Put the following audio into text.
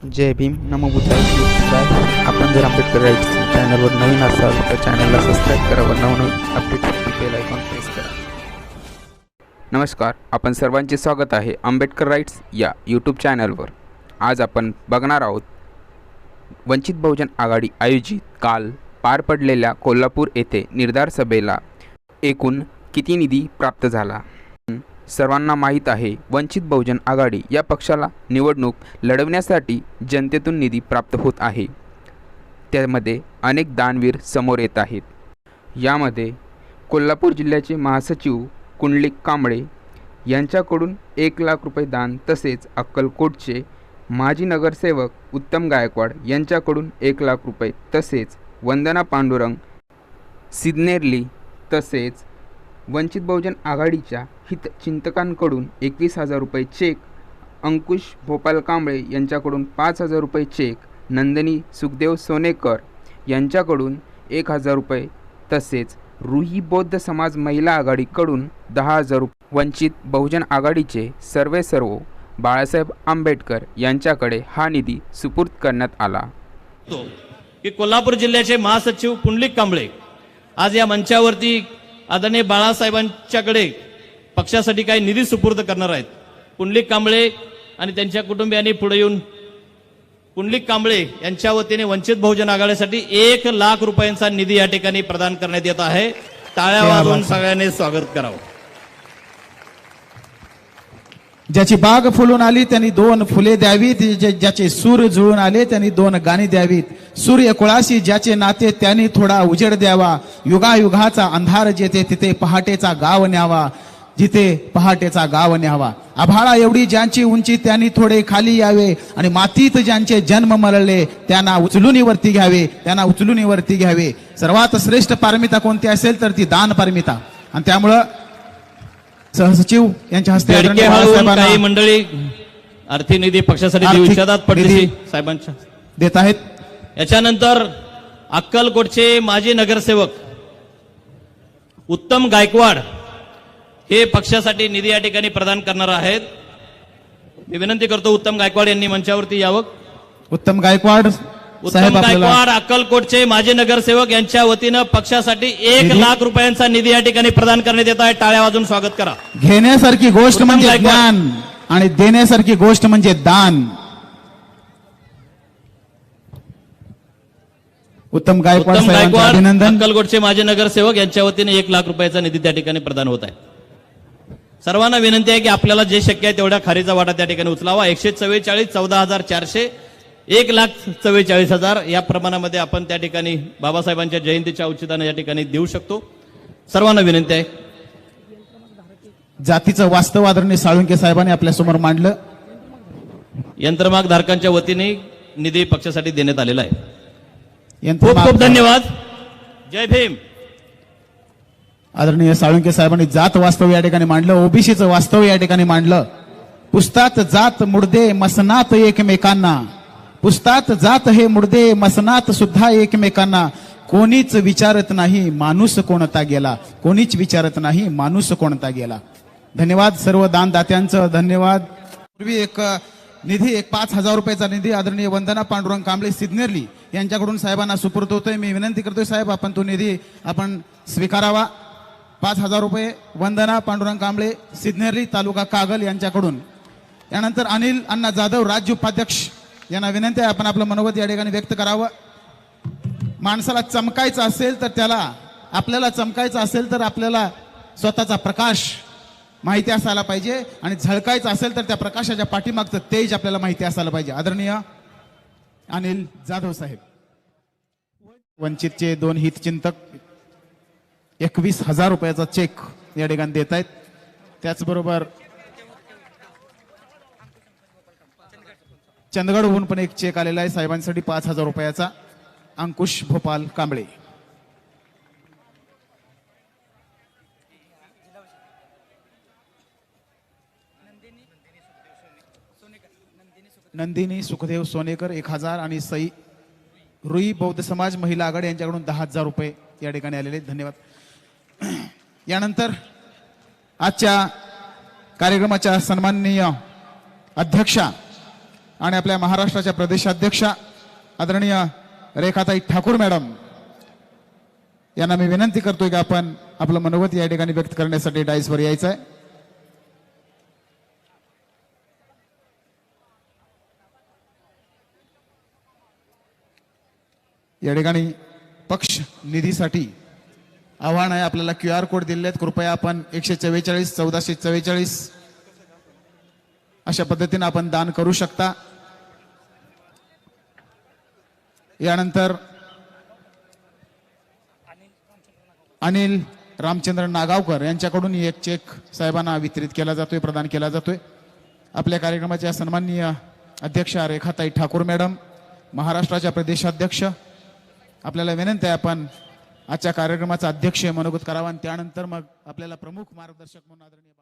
जय भीम नमो बुद्धाय आपण जर आंबेडकर राईट्स चॅनलवर नवीन असाल तर चॅनलला सबस्क्राईब करा व नवनवीन अपडेटसाठी बेल आयकॉन प्रेस करा. नमस्कार आपण सर्वांचे स्वागत आहे आंबेडकर राईट्स या यूट्यूब चॅनलवर आज आपण बघणार आहोत वंचित बहुजन आघाडी आयोजित काल पार पडलेल्या कोल्हापूर येथे निर्धार सभेला एकूण किती निधी प्राप्त झाला? सर्वांना माहीत आहे वंचित बहुजन आघाडी या पक्षाला निवडणूक लढवण्यासाठी जनतेतून निधी प्राप्त होत आहे. त्यामध्ये अनेक दानवीर समोर येत आहेत. यामध्ये कोल्हापूर जिल्ह्याचे महासचिव कुंडलिक कांबळे यांच्याकडून एक लाख रुपये दान तसेच अक्कलकोटचे माजी नगरसेवक उत्तम गायकवाड यांच्याकडून एक लाख रुपये तसेच वंदना पांडुरंग सिद्नेरली तसेच वंचित बहुजन आघाडीच्या हितचिंतकांकडून एकवीस हजार रुपये चेक अंकुश भोपाल कांबळे यांच्याकडून पाच हजार रुपये चेक नंदिनी सुखदेव सोनेकर यांच्याकडून एक हजार रुपये तसेच रुही बौद्ध समाज महिला आघाडीकडून दहा हजार रुपये. वंचित बहुजन आघाडीचे सर्वे सर्व बाळासाहेब आंबेडकर यांच्याकडे हा निधी सुपूर्द करण्यात आला. की कोल्हापूर जिल्ह्याचे महासचिव पुंडलिक कांबळे आज या मंचावरती आदरणीय बाळासाहेबांच्याकडे पक्षासाठी काही निधी सुपूर्द करणार आहेत. पुंडलिक कांबळे आणि त्यांच्या कुटुंबियांनी पुढे येऊन पुंडलिक कांबळे यांच्या वतीने वंचित बहुजन आघाडीसाठी एक लाख रुपयांचा निधी या ठिकाणी प्रदान करण्यात येत आहे. टाळ्या वाजवून सगळ्यांनी स्वागत करावं. ज्याची बाग फुलून आली त्यांनी दोन फुले द्यावीत. ज्याचे सूर जुळून आले त्यांनी दोन गाणी द्यावीत. सूर्य कुळाशी ज्याचे नाते त्यांनी थोडा उजेड द्यावा. युगायुगाचा अंधार जेथे तिथे पहाटेचा गाव न्यावा. जिथे पहाटेचा गाव न्यावा. आभाळा एवढी ज्यांची उंची त्यांनी थोडे खाली यावे. आणि मातीत ज्यांचे जन्म मरले त्यांना उचलून वरती घ्यावे. त्यांना उचलून वरती घ्यावे. सर्वात श्रेष्ठ पारमिता कोणती असेल तर ती दान पारमिता. आणि त्यामुळं सहसचिव यांच्या हस्ते मंडळी आर्थिक निधी पक्षासाठी देत आहेत. याच्यानंतर अक्कलकोटचे माजी नगरसेवक उत्तम गायकवाड हे पक्षासाठी निधी या ठिकाणी प्रदान करणार आहेत. मी विनंती करतो उत्तम गायकवाड यांनी मंचावरती यावं. उत्तम गायकवाड उत्तम गायकवाड अक्कलकोटचे माजी नगरसेवक यांच्या वतीनं पक्षासाठी एक लाख रुपयांचा निधी या ठिकाणी प्रदान करण्यात येत आहे. टाळ्या वाजून स्वागत करा. घेण्यासारखी गोष्ट म्हणजे. ज्ञान आणि देण्यासारखी गोष्ट म्हणजे दान. उत्तम गायकवाड उत्तम साहेबांचे गायकवाड अभिनंदन. अक्कलकोटचे माजी नगरसेवक यांच्या वतीने एक लाख रुपयाचा निधी त्या ठिकाणी प्रदान होत आहे. सर्वांना विनंती आहे की आपल्याला जे शक्य आहे तेवढ्या खारीचा वाटा त्या ठिकाणी उचलावा. एकशे चव्वेचाळीस चौदा हजार चारशे एक लाख चव्वेचाळीस हजार या प्रमाणामध्ये आपण त्या ठिकाणी बाबासाहेबांच्या जयंतीच्या औचित्याने या ठिकाणी देऊ शकतो. सर्वांना विनंती आहे. जातीचं वास्तव आदरणीय साळुंके साहेबांनी आपल्यासमोर मांडलं. यंत्रमाग धारकांच्या वतीने निधी पक्षासाठी देण्यात आलेला आहे. खूप खूप धन्यवाद जय भीम. आदरणीय साळुंके साहेबांनी जात वास्तव या ठिकाणी मांडलं ओबीसीचं वास्तव या ठिकाणी मांडलं. पुस्तात जात मुडदे मसनात एकमेकांना. पुस्तात जात हे मुडदे मसनात सुद्धा एकमेकांना. कोणीच विचारत नाही माणूस कोणता गेला. कोणीच विचारत नाही माणूस कोणता गेला. धन्यवाद सर्व दानदात्यांचं धन्यवाद. पूर्वी एक निधी एक पाच हजार रुपयाचा निधी आदरणीय वंदना पांडुरंग कांबळे सिद्नेरली यांच्याकडून साहेबांना सुपूर्द होतोय. मी विनंती करतोय साहेब आपण तो निधी आपण स्वीकारावा. पाच हजार रुपये वंदना पांडुरंग कांबळे सिद्नेरली तालुका कागल यांच्याकडून. यानंतर अनिल अण्णा जाधव राज्य उपाध्यक्ष यांना विनंती आहे आपण आपलं मनोगत या ठिकाणी व्यक्त करावं. माणसाला चमकायचं असेल तर त्याला आपल्याला चमकायचं असेल तर आपल्याला स्वतःचा प्रकाश माहिती असायला पाहिजे आणि झळकायचं असेल तर त्या प्रकाशाच्या पाठीमागचं तेज आपल्याला माहिती असायला पाहिजे. आदरणीय अनिल जाधव साहेब. वंचितचे दोन हितचिंतक एकवीस हजार रुपयाचा चेक या ठिकाणी देत आहेत. त्याचबरोबर चंदगडहून पण एक चेक आलेला आहे. साहेबांसाठी पाच हजार रुपयाचा. अंकुश भोपाल कांबळे. नंदिनी सुखदेव सोनेकर एक हजार आणि सई रुई बौद्ध समाज महिला आघाडी यांच्याकडून दहा हजार रुपये या ठिकाणी आलेले आहेत. धन्यवाद यानंतर आजच्या कार्यक्रमाच्या सन्माननीय अध्यक्षा आणि आपल्या महाराष्ट्राच्या प्रदेशाध्यक्षा आदरणीय रेखाताई ठाकूर मॅडम यांना मी विनंती करतोय की आपण आपलं मनोगत या ठिकाणी व्यक्त करण्यासाठी डाईसवर यायचं आहे या ठिकाणी पक्ष निधीसाठी आव्हान आहे. आपल्याला क्यू आर कोड दिले आहेत. कृपया आपण एकशे चव्वेचाळीस चौदाशे चव्वेचाळीस अशा पद्धतीने आपण दान करू शकता. यानंतर अनिल रामचंद्र नागावकर यांच्याकडून एक चेक साहेबांना वितरित केला जातोय प्रदान केला जातोय. आपल्या कार्यक्रमाच्या सन्माननीय अध्यक्षा रेखाताई ठाकूर मॅडम महाराष्ट्राच्या प्रदेशाध्यक्ष आपल्याला विनंती आहे आपण आजच्या कार्यक्रमाचा अध्यक्ष मनोगत करावा आणि त्यानंतर मग आपल्याला प्रमुख मार्गदर्शक म्हणून आदरणीय